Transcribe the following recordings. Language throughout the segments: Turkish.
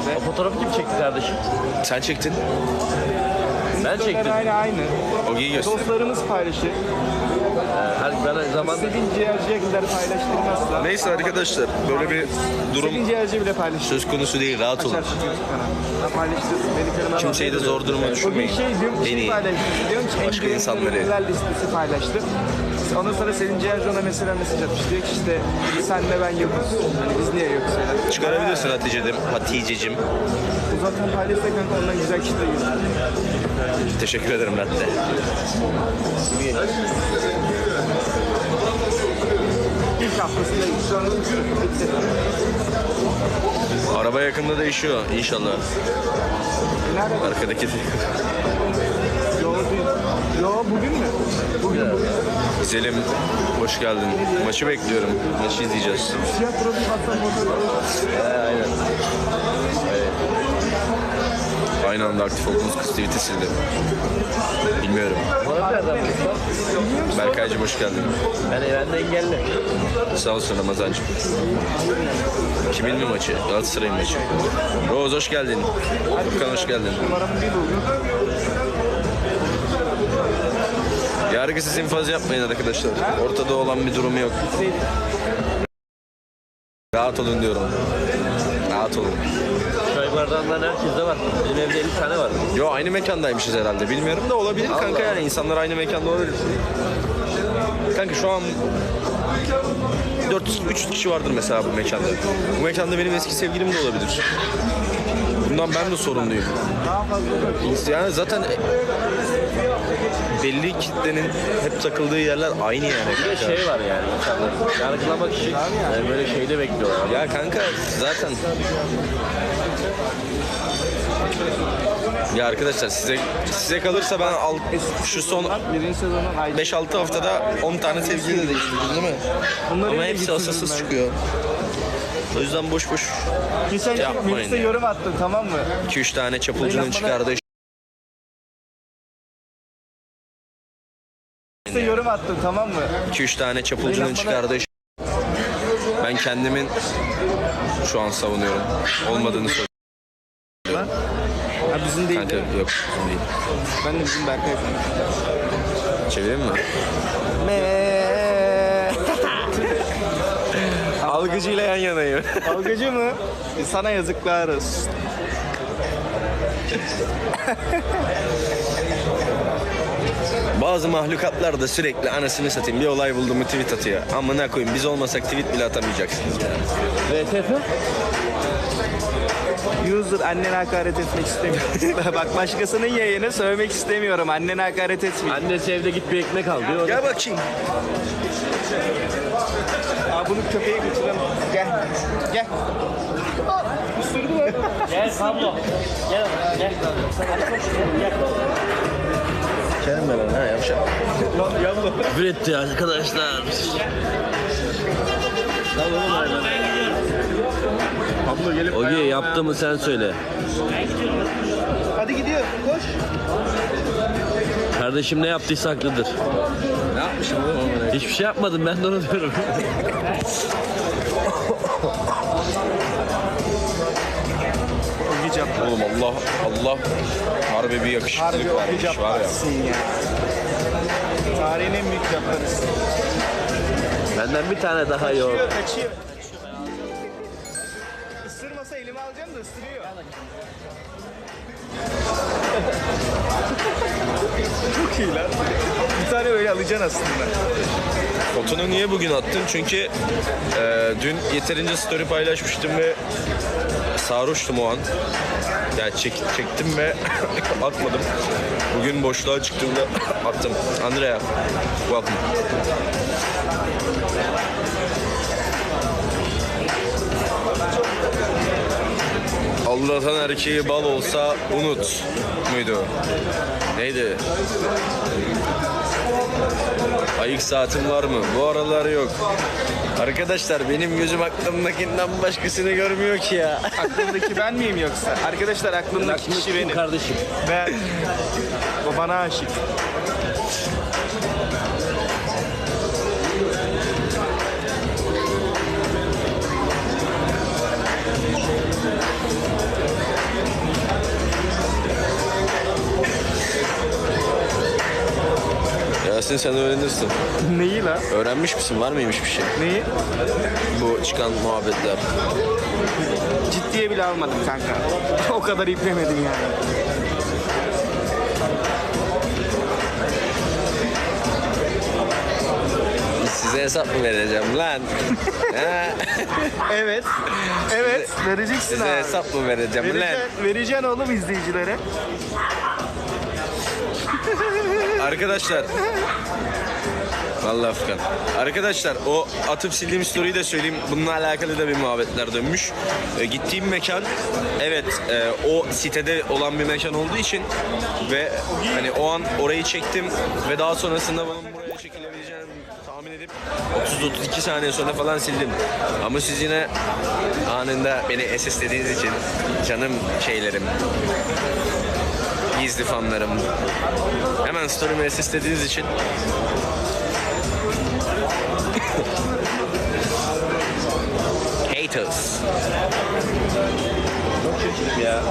işte. O fotoğrafı kim çekti kardeşim? Sen çektin. Ben çektim. Aynı aynı. Ogi'yi göster. Dostlarımız paylaşır. Her bana zaman İstediğin ciğerciye gider paylaştırmazsa. Neyse arkadaşlar böyle bir durum İstediğin ciğerci bile paylaşır. söz konusu değil. Rahat olun. Açar şu YouTube. Ben. Beni. Kimseyi de zor duruma O gün düşürmeyin. şey diyorum, şey iyi. paylaştım. Diyorum ki en Başka insanları. ürünler listesi paylaştım. Ondan sonra Selin Ciğerci ona mesela mesaj atmış. Diyor ki işte senle ben yokuz. Hani biz niye yokuz öyle. Çıkarabilirsin Hatice'cim. Hatice'cim. Bu zaten paylaşsa kanka ondan güzel kitle geliyor. Teşekkür ederim Latte. İlk haftasında şu an. Araba yakında değişiyor inşallah. Nerede? Arkadaki Selim hoş geldin. Maçı bekliyorum. Maçı izleyeceğiz. Profil baksam motor. Aynı anda aktif olduğunuz kız tweet'i sildim. Bilmiyorum. Berkaycığım hoş geldin. Ben, ben de engelli. Sağ olsun Ramazancığım. Kimin mi maçı? Galatasaray'ın maçı. Roz hoş geldin. Furkan hoş geldin. Buldum. Yargısız infaz yapmayın arkadaşlar. Ortada olan bir durum yok. Rahat olun diyorum. Rahat olun. Çaylardan herkeste var. Benim evde 50 tane var. Yo aynı mekandaymışız herhalde. Bilmiyorum da olabilir kanka yani. insanlar aynı mekanda olabilir. Kanka şu an 4 3 kişi vardır mesela bu mekanda. Bu mekanda benim eski sevgilim de olabilir. Bundan ben de sorumluyum. Yani zaten belli kitlenin hep takıldığı yerler aynı yani. Bir de şey var yani. insanlar Yargılamak için yani böyle şeyde bekliyorlar. Ya kanka zaten ya arkadaşlar size size kalırsa ben al, şu son Birinci sezonun ayda. 5-6 haftada 10 tane sevgili de değiştirdim değil mi? Bunları Ama hepsi ben. çıkıyor. O yüzden boş boş Geçen gün Yapmayın Melis'e ya. yorum attın tamam mı? 2-3 tane çapulcunun çıkardığı yorum attın tamam mı? 2-3 tane çapulcunun çıkardığı ben kendimin şu an savunuyorum. Olmadığını söylüyorum. Ha bizim değil. Kanka yok bizim değil. Ben de bizim Berkay Çevireyim mi? Algıcıyla yan yanayım. Dalgacı mı? Sana yazıklar olsun. Bazı mahlukatlar da sürekli anasını satayım bir olay buldu mu tweet atıyor. Amına koyayım biz olmasak tweet bile atamayacaksınız ya. VTF? User annene hakaret etmek istemiyorum. Bak başkasının yayını söylemek istemiyorum. Annene hakaret etmeyin. Annesi evde git bir ekmek al diyor. Gel bakayım. Aa, bunu köpeğe götürelim. Gel. Gel. Isırdı lan. Gel Pablo. Gel. Gel. Kerim ben ha yavşak. Küfür etti arkadaşlar. Pablo gelip Ogi yaptı mı sen söyle. Hadi gidiyor. Koş. Kardeşim ne yaptıysa haklıdır. Ne yapmışım oğlum? Hiçbir şey yapmadım ben de onu diyorum. Oğlum Allah Allah harbi bir yakışıklılık vermiş var ya. Ya. Tarihin en büyük Cabbar'ısın. Benden bir tane daha yok. Kaçıyor, kaçıyor. Isırmasa elime alacağım da ısırıyor. Çok iyi lan. Bir tane böyle alacaksın aslında. Fotonu niye bugün attın? Çünkü e, dün yeterince story paylaşmıştım ve sarhoştum o an. Yani çek, çektim ve atmadım. Bugün boşluğa çıktığımda attım. Andrea, welcome. Allah'tan erkeği bal olsa unut muydu? Neydi? Ayık saatim var mı? Bu aralar yok. Arkadaşlar benim gözüm aklımdakinden başkasını görmüyor ki ya. Aklımdaki ben miyim yoksa? Arkadaşlar aklımdaki kişi benim. kardeşim. Ben. O bana aşık. Öğrenirsin sen öğrenirsin. Neyi la? Öğrenmiş misin? Var mıymış bir şey? Neyi? Bu çıkan muhabbetler. Ciddiye bile almadım kanka. O kadar iplemedim yani. Size hesap mı vereceğim lan? Ha? Evet. Evet. Vereceksin Size abi. hesap mı vereceğim lan? Vereceksin, vereceksin oğlum izleyicilere. Arkadaşlar. Vallahi Furkan. Arkadaşlar o atıp sildiğim story'i de söyleyeyim. Bununla alakalı da bir muhabbetler dönmüş. E, gittiğim mekan evet e, o sitede olan bir mekan olduğu için ve hani o an orayı çektim ve daha sonrasında bunun buraya çekilebileceğini tahmin edip 30-32 saniye sonra falan sildim. Ama siz yine anında beni SS'lediğiniz için canım şeylerim gizli fanlarım hemen story'mi SS'lediğiniz için Haters. Ya.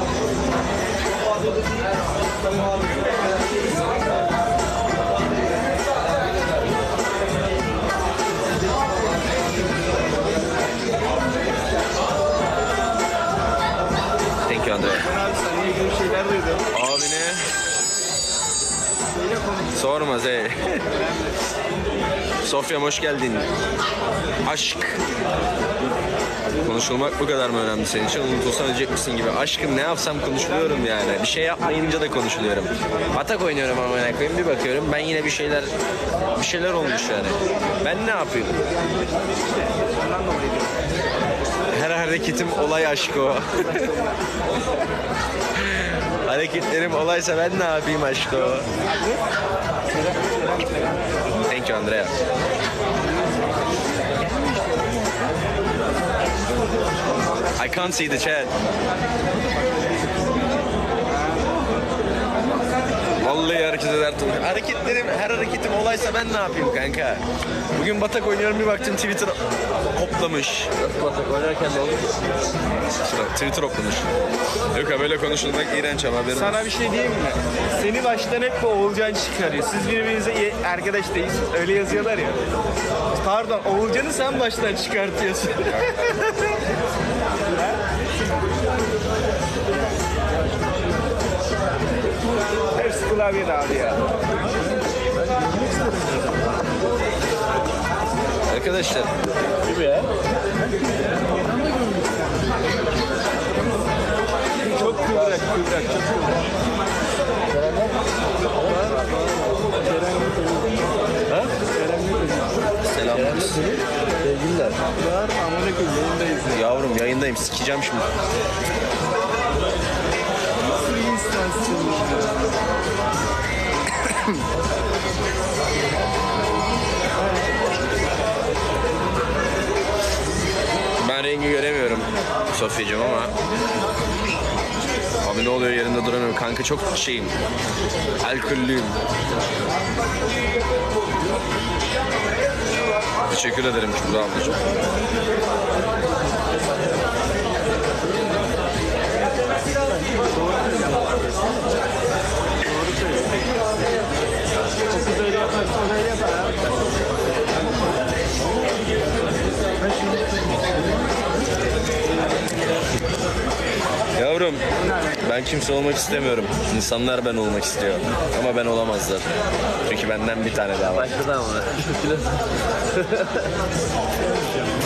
Thank you Andre. İlgili şeyler duydum. Abi ne? Sorma Zey. Sofya hoş geldin. Aşk. Konuşulmak bu kadar mı önemli senin için? Unutulsan ölecek misin gibi. Aşkım ne yapsam konuşuluyorum yani. Bir şey yapmayınca da konuşuluyorum. Batak oynuyorum ama ne koyayım bir bakıyorum. Ben yine bir şeyler bir şeyler olmuş yani. Ben ne diyorum. Her hareketim olay aşkı o. Hareketlerim olaysa ben ne yapayım aşkı o. Thank you Andrea. I can't see the chat. Vallahi hareket ederdim. Hareketlerim, her hareketim olaysa ben ne yapayım kanka? Bugün batak oynuyorum bir baktım Twitter hoplamış. Nasıl batak oynarken de olur. Twitter hoplamış. Yok ha böyle konuşulmak iğrenç ama haberin Sana bir şey diyeyim mi? Seni baştan hep bu Oğulcan çıkarıyor. Siz birbirinize iyi- arkadaş değilsiniz. Öyle yazıyorlar ya. Pardon Oğulcan'ı sen baştan çıkartıyorsun. Klavyede abi ya. Arkadaşlar Gibi ya. Çok kıvrak kıvrak çok kıvrak. selam. Sevgililer. Var amına koyayım yayındayız. Yavrum yayındayım sikeceğim şimdi. Ben rengi göremiyorum Sofyacığım ama. Abi ne oluyor yerinde duramıyorum. Kanka çok şeyim. Alkollüyüm. Teşekkür ederim Kübra ablacığım Kız öyle yaparsa o da öyle yapar abi. Yavrum ben kimse olmak istemiyorum. İnsanlar ben olmak istiyor. Ama ben olamazlar. Çünkü benden bir tane daha var. Başladı ama. Başaracaksın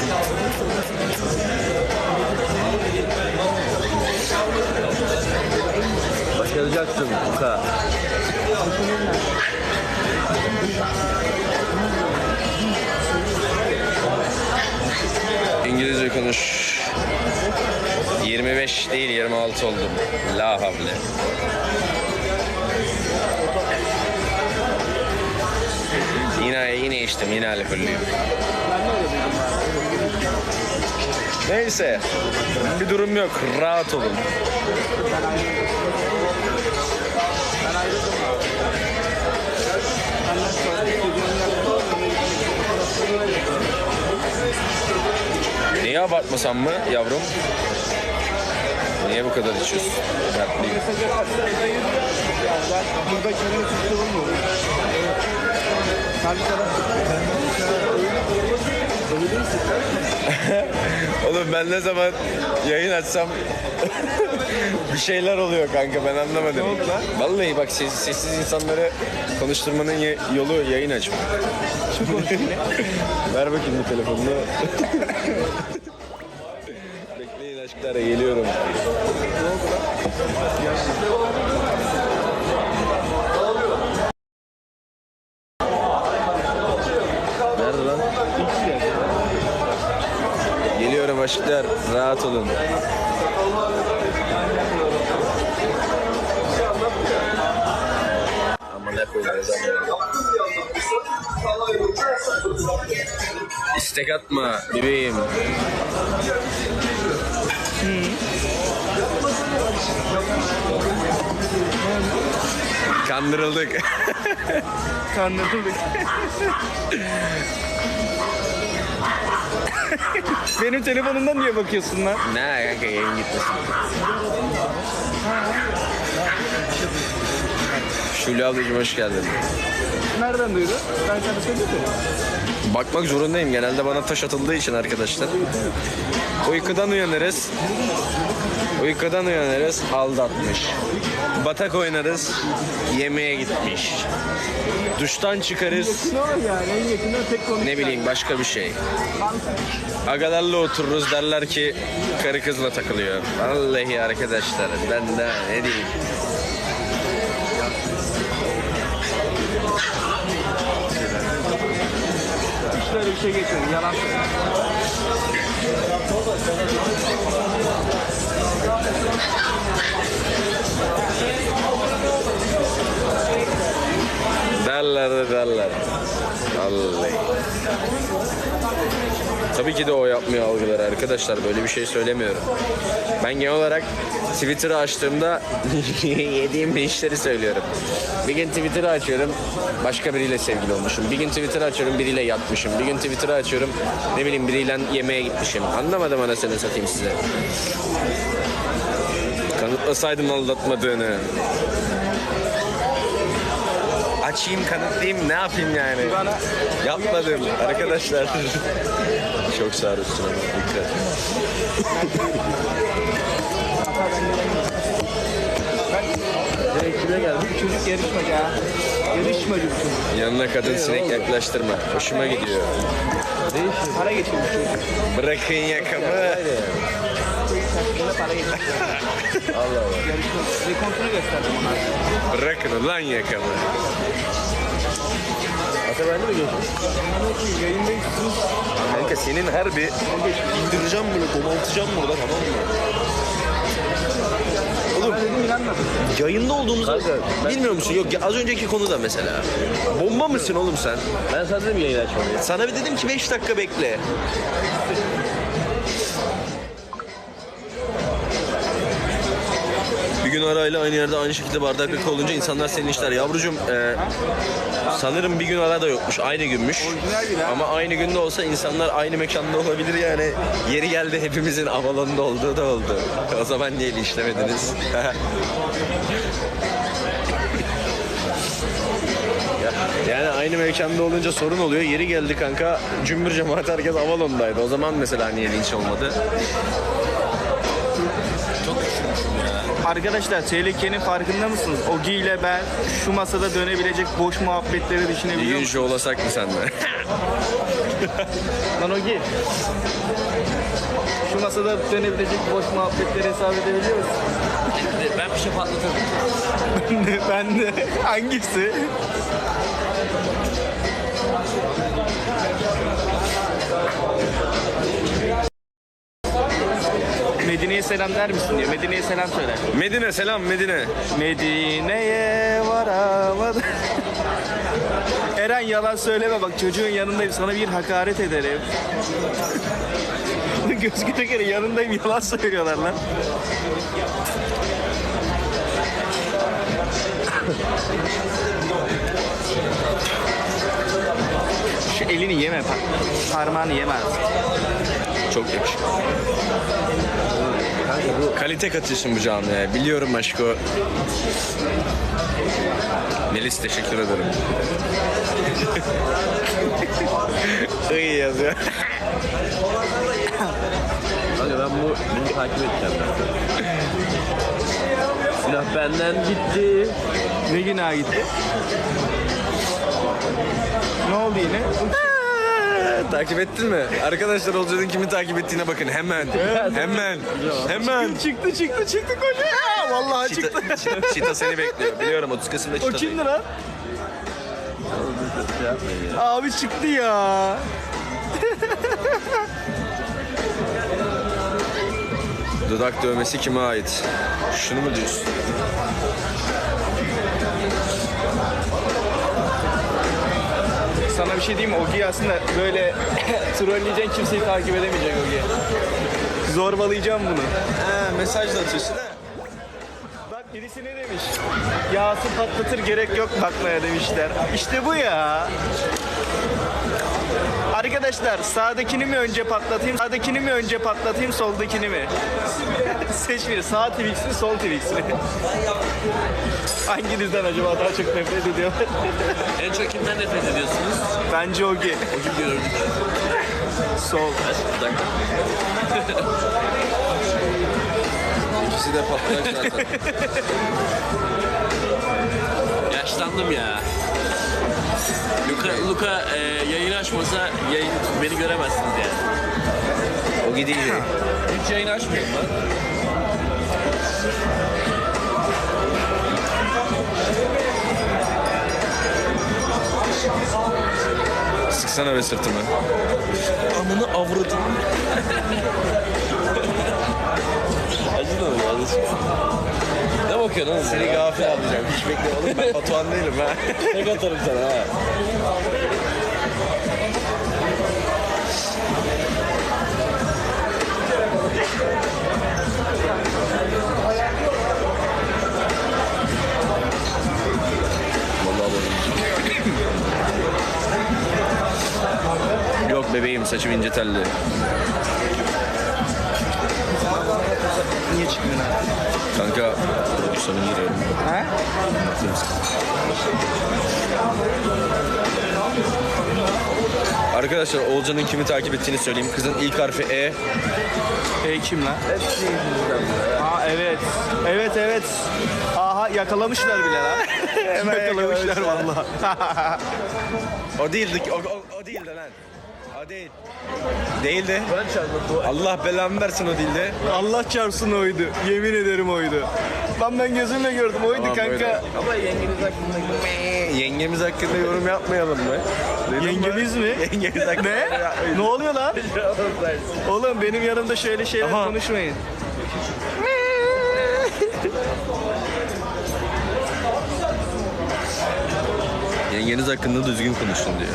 Uka. İngilizce konuş. 25 değil 26 oldum La havle. Yine yine içtim yine alkollüyüm. Neyse bir durum yok. Rahat olun abartmasam mı yavrum? Niye bu kadar içiyorsun? Dertliyim. Burada. Oğlum ben ne zaman yayın açsam bir şeyler oluyor kanka ben anlamadım. Vallahi bak ses- sessiz insanları konuşturmanın ye- yolu yayın açmak. Ver bakayım bu telefonunu. Aşklar geliyorum. Nerede lan? Geliyorum aşklar. Rahat olun. Ama ne koyuyoruz İstek atma bebeğim. Kandırıldık. Kandırıldık. Benim telefonumdan niye bakıyorsun lan? ne kanka yayın gitmesin. Şule ablacığım hoş geldin. Nereden duydun? Ben sana söyledim. Bakmak zorundayım. Genelde bana taş atıldığı için arkadaşlar. Uykudan uyanırız. Uykudan uyanırız. Aldatmış. Batak oynarız. Yemeğe gitmiş. Duştan çıkarız. Ne bileyim başka bir şey. Agalarla otururuz derler ki karı kızla takılıyor. Vallahi arkadaşlar ben de ne diyeyim. Şey geçmedi. Yalan söylüyor. Derler de derler. Vallahi. Tabii ki de o yapmıyor algılar arkadaşlar. Böyle bir şey söylemiyorum. Ben genel olarak Twitter'ı açtığımda yediğim işleri söylüyorum. Bir gün Twitter'ı açıyorum. Başka biriyle sevgili olmuşum. Bir gün Twitter'ı açıyorum biriyle yatmışım. Bir gün Twitter'ı açıyorum ne bileyim biriyle yemeğe gitmişim. Anlamadım anasını satayım size. Kanıtlasaydım aldatmadığını. Açayım kanıtlayayım ne yapayım yani? Bana Yapmadım arkadaşlar. Çok sarhoşsun ama dikkat. Kime geldi? Çocuk yarışmacı ha. Yarışmacı bu çocuk. Yanına kadın sinek yaklaştırma. Hoşuma gidiyor. Para geçirmiş çocuk. Bırakın yakamı. Saçmalama para geçirmiş. Allah Allah. Yarışmacı. Rekontunu gösterdim ona. Bırakın ulan yakamı. Ata bende mi geçmiş? Yayındayız. Kanka senin her bir indireceğim böyle domaltacağım burada tamam mı? Oğlum yayında olduğumuzu Kanka, ben- bilmiyor musun? Yok ya az önceki konuda mesela. Bomba mısın oğlum sen? Ben sana dedim yayın açma diye. Sana bir dedim ki 5 dakika bekle. Gün arayla aynı yerde aynı şekilde bardaklık olunca insanlar senin işler. Yavrucuğum e, sanırım bir gün ara da yokmuş. Aynı günmüş. Ama aynı günde olsa insanlar aynı mekanda olabilir yani. Yeri geldi hepimizin Avalon'da olduğu da oldu. O zaman niye işlemediniz? Yani aynı mekanda olunca sorun oluyor. Yeri geldi kanka cümbür cemaat herkes Avalon'daydı. O zaman mesela niye linç olmadı? Arkadaşlar tehlikenin farkında mısınız? Ogi ile ben şu masada dönebilecek boş muhabbetleri düşünebiliyor musunuz? şu olasak mı senle? Lan Ogi. Şu masada dönebilecek boş muhabbetleri hesap edebiliyor musun? Ben bir şey patlatırım. ben de. Hangisi? Medine'ye selam der misin diyor. Medine'ye selam söyler. Medine selam Medine. Medine'ye varamadım. Eren yalan söyleme bak çocuğun yanındayım sana bir hakaret ederim. Göz göre yanındayım yalan söylüyorlar lan. Şu elini yeme par- parmağını yeme artık. Çok yakışıklı. Kalite katıyorsun bu camiye. Biliyorum aşko. Melis teşekkür ederim. İyi yazıyor. Kanka ben bu, bunu takip edeceğim ben. Silah benden gitti. Ne günah gitti? Ne oldu yine? Takip ettin mi? Arkadaşlar Olcay'ın kimi takip ettiğine bakın hemen. Hemen. Hemen. Çıktı çıktı çıktı koca. Aa, Vallahi çıktı. Çita, Çita seni bekliyor. Biliyorum 30 Kasım'da O Çita. kimdi lan? Abi çıktı ya. Dudak dövmesi kime ait? Şunu mu diyorsun? Sana bir şey diyeyim mi? Ogi aslında böyle trolleyeceksin kimseyi takip edemeyecek Ogi. Zorbalayacağım bunu. He mesaj da atıyorsun ha. Bak birisi ne demiş? Yağsı patlatır gerek yok bakmaya demişler. İşte bu ya. Arkadaşlar sağdakini mi önce patlatayım, sağdakini mi önce patlatayım, soldakini mi? Seç biri. Sağ Twix'li, sol Twix'li. Hanginizden acaba daha çok nefret ediyor? En çok kimden nefret ediyorsunuz? Bence Ogi. O gün gördük. Sol. İkisi de patlayacak zaten. Yaşlandım ya. Luka, Luka e, yayın açmasa yayın, beni göremezsiniz yani. o gidiydi. Hiç yayın açmıyorum lan. Sıksana be sırtımı. Amını avradım. Mı yazık? Ne bakıyorsun oğlum? Seni gafil alacağım. Hiç bekle oğlum ben Batuhan değilim ha. Tek atarım sana ha. Yok bebeğim saçım ince telli. Niye çıkmıyorsun abi? Kanka prodüksiyona giriyorum. Ha? Arkadaşlar Olcan'ın kimi takip ettiğini söyleyeyim. Kızın ilk harfi E. E kim lan? Aa evet. Evet evet. Aha yakalamışlar bile lan. Hemen yakalamışlar vallahi. O değildi. O, o, o değildi lan. Değil. Değildi. Ben. Allah belamı versin o değildi. Allah çarpsın oydu. Yemin ederim oydu. Lan ben gözümle gördüm oydu Tamam, kanka. böyle. Ama yengeniz hakkında Yengemiz hakkında yorum yapmayalım mı? Mu? Yengemiz mi? Yengemiz hakkında Ne? yorum yapmayalım. ne oluyor lan? Oğlum benim yanımda şöyle şeyler Aha. konuşmayın. Yengeniz hakkında düzgün konuşun diyor.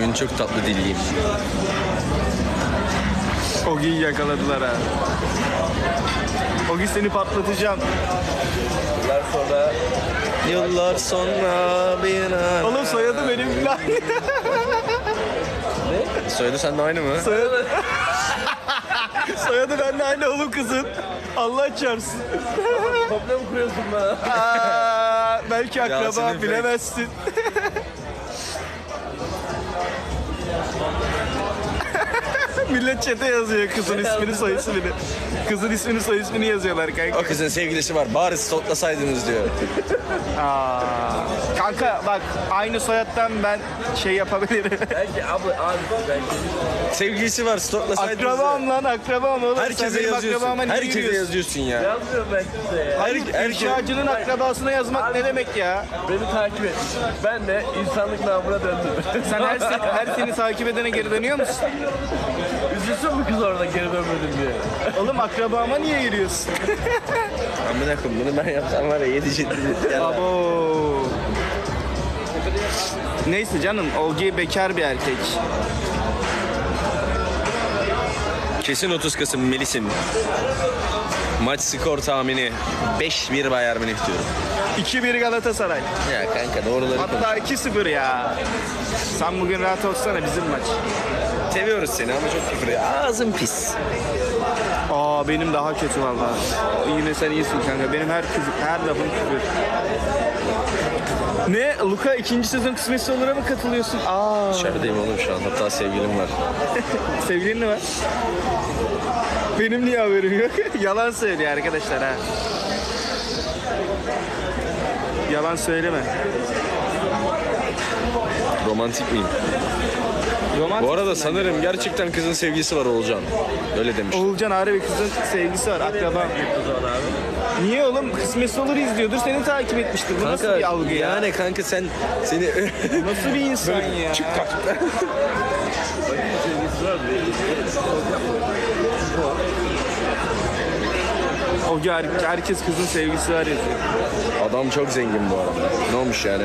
Bugün çok tatlı dilliyim. Ogi'yi yakaladılar ha. Ogi seni patlatacağım. Yıllar sonra Yıllar sonra bir an... Oğlum soyadı benimle aynı. Soyadı sende aynı mı? Soyadı... soyadı benimle aynı oğlum kızın. Allah çarpsın. komple mi kuruyorsun bana? Aa, belki akraba bilemezsin. Millet çete yazıyor kızın ismini soy ismini. Kızın ismini soy ismini yazıyorlar kanka. O kızın sevgilisi var. Bari stoklasaydınız diyor. Aa, kanka bak aynı soyattan ben şey yapabilirim. Belki abla abi belki. Sevgilisi var stoklasaydınız akrabam lan akrabam oğlum. Sen Herkese benim yazıyorsun. akrabama niye Herkese giriyorsun? yazıyorsun ya. Yazmıyorum belki size ya. Hayır, Her- inşaatçının akrabasına yazmak ne demek ya? Beni takip et. Ben de insanlık namına döndüm. Sen her, se- her seni takip edene geri dönüyor musun? Üzülsün mü kız orada geri dönmedim diye? Oğlum akrabama niye giriyorsun? Amına koyayım bunu ben yapsam var ya yedi ciddi. Abo. Neyse canım, Olgi bekar bir erkek. Kesin 30 Kasım Melis'im. Maç skor tahmini 5-1 Bayern Münih diyorum. 2-1 Galatasaray. Ya kanka doğruları konuş. Hatta 2-0 ya. Sen bugün rahat olsana bizim maç. Seviyoruz seni ama çok küfür. Ağzın pis. Aa benim daha kötü vallahi. Yine sen iyisin kanka. Benim her küfür, her lafım küfür. Ne? Luka ikinci sezon kısmetse olur'a mı katılıyorsun? Aa, İçerideyim oğlum şu an. Hatta sevgilim var. sevgilin mi var? Benim niye haberim yok? Yalan söylüyor arkadaşlar ha. Yalan söyleme. Romantik miyim? Romantik Bu arada sanırım gerçekten kızın sevgisi var Oğulcan. Öyle demiş. Oğulcan Ağrı kızın sevgisi var akraba. Niye oğlum? Kısmetse olur izliyordur. Seni takip etmiştir. Bu nasıl bir algı ya? yani kanka sen seni Nasıl bir insan ya? O her, herkes kızın sevgisi var yazıyor. adam çok zengin bu arada. Ne olmuş yani?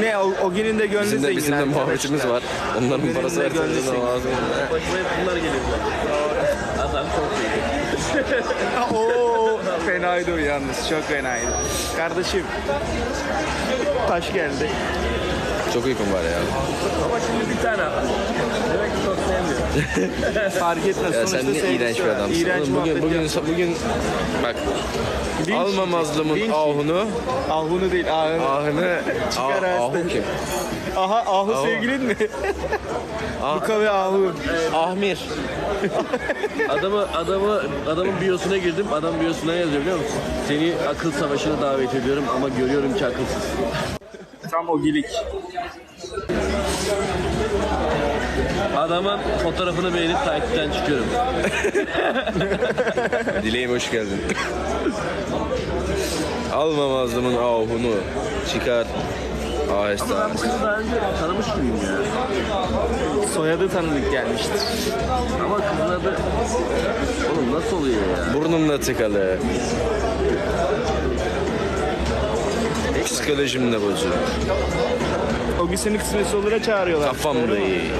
Ne o, o günün de gönlü Bizim de zengin bizim de muhabbetimiz var. Onların parası her gönlü zengin. lazım. Başıma hep bunlar geliyor. Adam çok iyi. Oo, fenaydı o yalnız. Çok fenaydı. Kardeşim. Taş geldi. Çok uykum var ya. Ama şimdi bir tane. Demek ki çok sevmiyor. Fark etmez. Ya Sonuçta sen ne iğrenç bir var. adamsın. İğrenç Oğlum bugün, bugün, yapma. bugün bak Linç alma yiyecek. mazlumun Linç ahunu, Ahunu değil. Ahunu. ahını, Çıkar ah, ahu kim? Aha Ahu Ahu. sevgilin mi? Luka ve Ahu. Ahmir. Adamı adamı adamın biyosuna girdim. Adam biyosuna yazıyor biliyor musun? Seni akıl savaşına davet ediyorum ama görüyorum ki akılsız. Tam o gilik. Adamın fotoğrafını beğenip takipten çıkıyorum. Dileğim hoş geldin. alma mazlumun ahunu, çıkar. Aheste Ben bu aheste. kızı daha önce tanımış mıyım ya? Soyadı tanıdık gelmiştir. Ama kızın adı... Oğlum nasıl oluyor ya? Burnumda tıkalı. Psikolojim de bozuk. O gün seni kısmetse olur'a çağırıyorlar. Kafam da iyi.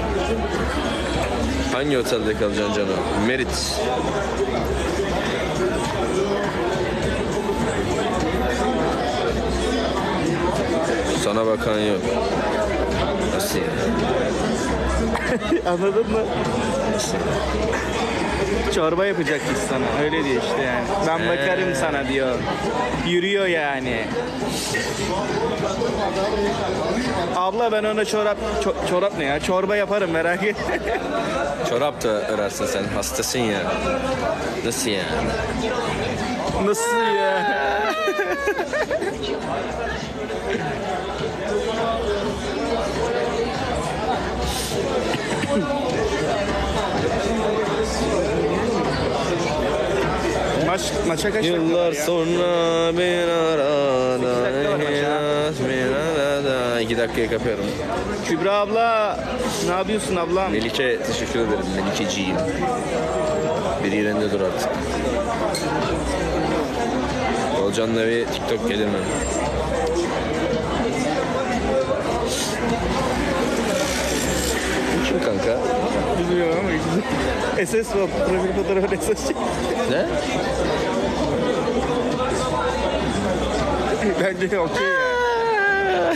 Hangi otelde kalacaksın canım? Merit. Sana bakan yok. Nasıl ya? Anladın mı? Çorba yapacakmış sana. Öyle diyor işte yani. Ben bakarım sana diyor. Yürüyor yani. Abla ben ona çorap ço- çorap ne ya? Çorba yaparım merak etme. Çorap da örersin sen. Hastasın ya. Nasıl ya? Nasıl ya? Maç, maça kaç Yıllar sonra bir arada Sekiz dakika var maça. hayat bir arada İki dakikaya kapıyorum. Kübra abla ne yapıyorsun ablam? Melike teşekkür ederim. Melikeciğim. Bir yerinde dur artık. Olcan'la bir TikTok gelir mi? Bu kim kanka? Bilmiyorum ama SS var. Profil fotoğrafı SS çek. Ne? Bence okey ya.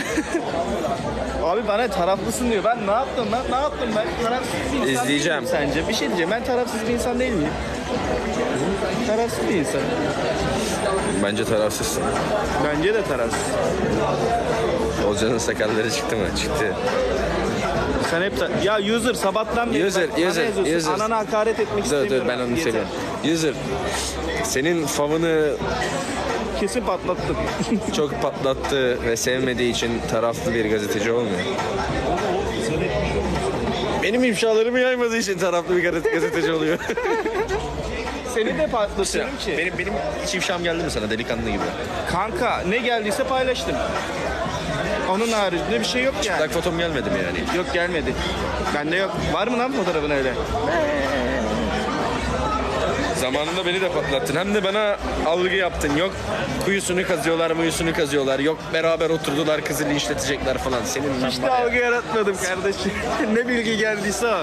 Abi bana taraflısın diyor. Ben ne yaptım lan? Ne yaptım ben? Tarafsız bir insan İzleyeceğim. değil miyim sence? Bir şey diyeceğim. Ben tarafsız bir insan değil miyim? Tarafsız bir insan. Bence tarafsızsın. Bence de tarafsız. Olcan'ın sakalları çıktı mı? Çıktı. Sen hep ta- ya user sabahtan beri User, bana user, yazıyorsun. user. Anana hakaret etmek Dur istemiyorum. dur ben onu Yeter. söyleyeyim. User, senin favını Kesin patlattım. çok patlattı ve sevmediği için taraflı bir gazeteci olmuyor. Benim ifşalarımı yaymadığı için taraflı bir gazete- gazeteci oluyor. Seni de patlatıyorum ki. benim benim hiç ifşam geldi mi sana delikanlı gibi? Kanka ne geldiyse paylaştım. Onun haricinde bir şey yok yani. Bak fotom gelmedi mi yani? Yok gelmedi. Bende yok. Var mı lan fotoğrafın öyle? Zamanında beni de patlattın. Hem de bana algı yaptın. Yok kuyusunu kazıyorlar, muyusunu kazıyorlar. Yok beraber oturdular kızı linçletecekler falan. Senin Hiç de algı yaratmadım kardeşim. ne bilgi geldiyse o.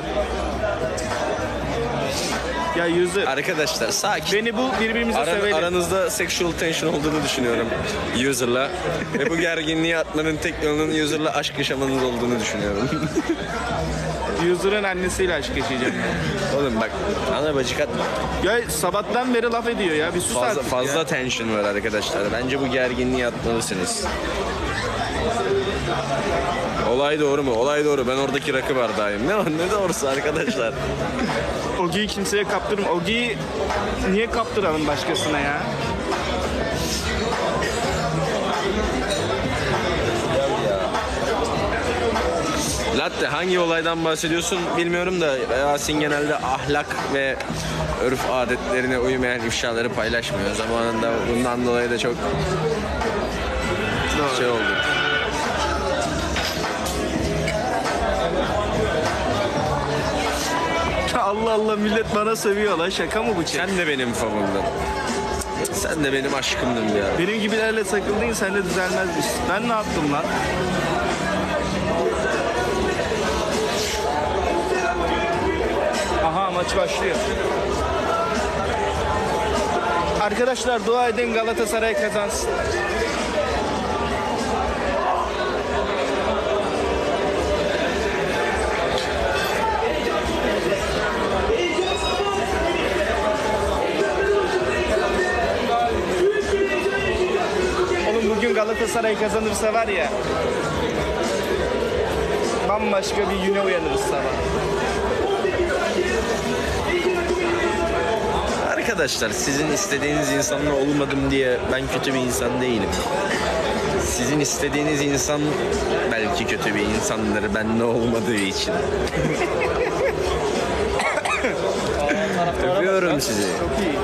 Ya yüzü. Arkadaşlar sakin. Beni bu birbirimize Aran- sevelim. aranızda sexual tension olduğunu düşünüyorum user'la. Ve bu gerginliği atmanın tek yolunun user'la aşk yaşamanız olduğunu düşünüyorum. User'ın annesiyle aşk yaşayacağım. Oğlum bak ana bacı kat ya sabahtan beri laf ediyor ya. Bir sus fazla, artık fazla ya. tension var arkadaşlar. Bence bu gerginliği atmalısınız. Olay doğru mu? Olay doğru. Ben oradaki rakı var daim. Ne ne doğrusu arkadaşlar. Ogi'yi kimseye kaptırma. Ogi'yi niye kaptıralım başkasına ya? Latte hangi olaydan bahsediyorsun bilmiyorum da Yasin genelde ahlak ve örf adetlerine uymayan ifşaları paylaşmıyor. Zamanında bundan dolayı da çok şey oldu. Allah Allah millet bana sövüyor lan. Şaka mı bu çek? Sen de benim favımdın. Sen de benim aşkımdın ara. Benim gibilerle takıldın sen de düzelmezmiş. Ben ne yaptım lan? Aha maç başlıyor. Arkadaşlar dua edin Galatasaray kazansın. Galatasaray kazanırsa var ya bambaşka bir güne uyanırız sabah. Arkadaşlar sizin istediğiniz insanla olmadım diye ben kötü bir insan değilim. Sizin istediğiniz insan belki kötü bir insandır ben ne olmadığı için. Öpüyorum sizi. Çok iyi.